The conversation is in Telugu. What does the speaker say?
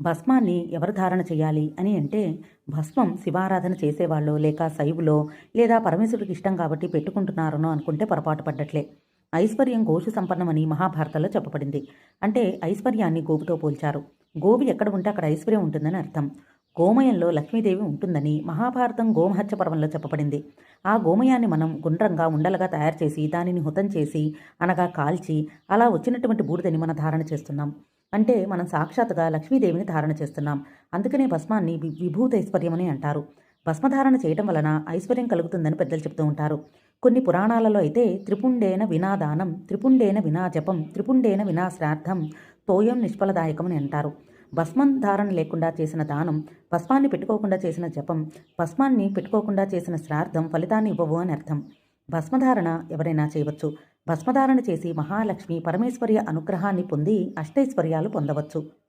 భస్మాన్ని ఎవరు ధారణ చేయాలి అని అంటే భస్మం శివారాధన చేసేవాళ్ళు లేక శైవులో లేదా పరమేశ్వరుడికి ఇష్టం కాబట్టి పెట్టుకుంటున్నారనో అనుకుంటే పొరపాటు పడ్డట్లే. ఐశ్వర్యం గోషు సంపన్నమని మహాభారతంలో చెప్పబడింది. అంటే ఐశ్వర్యాన్ని గోవుతో పోల్చారు. గోవు ఎక్కడ ఉంటే అక్కడ ఐశ్వర్యం ఉంటుందని అర్థం. గోమయంలో లక్ష్మీదేవి ఉంటుందని మహాభారతం గోమహత్య పర్వంలో చెప్పబడింది. ఆ గోమయాన్ని మనం గుండ్రంగా ఉండలుగా తయారు చేసి దానిని హుతం చేసి అనగా కాల్చి అలా వచ్చినటువంటి బూడిదని మనం ధారణ చేస్తున్నాం. అంటే మనం సాక్షాత్తుగా లక్ష్మీదేవిని ధారణ చేస్తున్నాం. అందుకనే భస్మాన్ని వి- విభూతైశ్వర్యం అని అంటారు. భస్మధారణ చేయటం వలన ఐశ్వర్యం కలుగుతుందని పెద్దలు చెప్తూ ఉంటారు. కొన్ని పురాణాలలో అయితే త్రిపుండేన వినాదానం త్రిపుండేన వినా జపం త్రిపుండేన వినా శ్రాద్ధం తోయం నిష్ఫలదాయకమని అంటారు. భస్మం ధారణ లేకుండా చేసిన దానం భస్మాన్ని పెట్టుకోకుండా చేసిన జపం భస్మాన్ని పెట్టుకోకుండా చేసిన శ్రాద్ధం ఫలితాన్ని ఇవ్వవు అని అర్థం. భస్మధారణ ఎవరైనా చేయవచ్చు. భస్మధారణ చేసి మహాలక్ష్మి పరమేశ్వర్య అనుగ్రహాన్ని పొంది అష్టైశ్వర్యాలు పొందవచ్చు.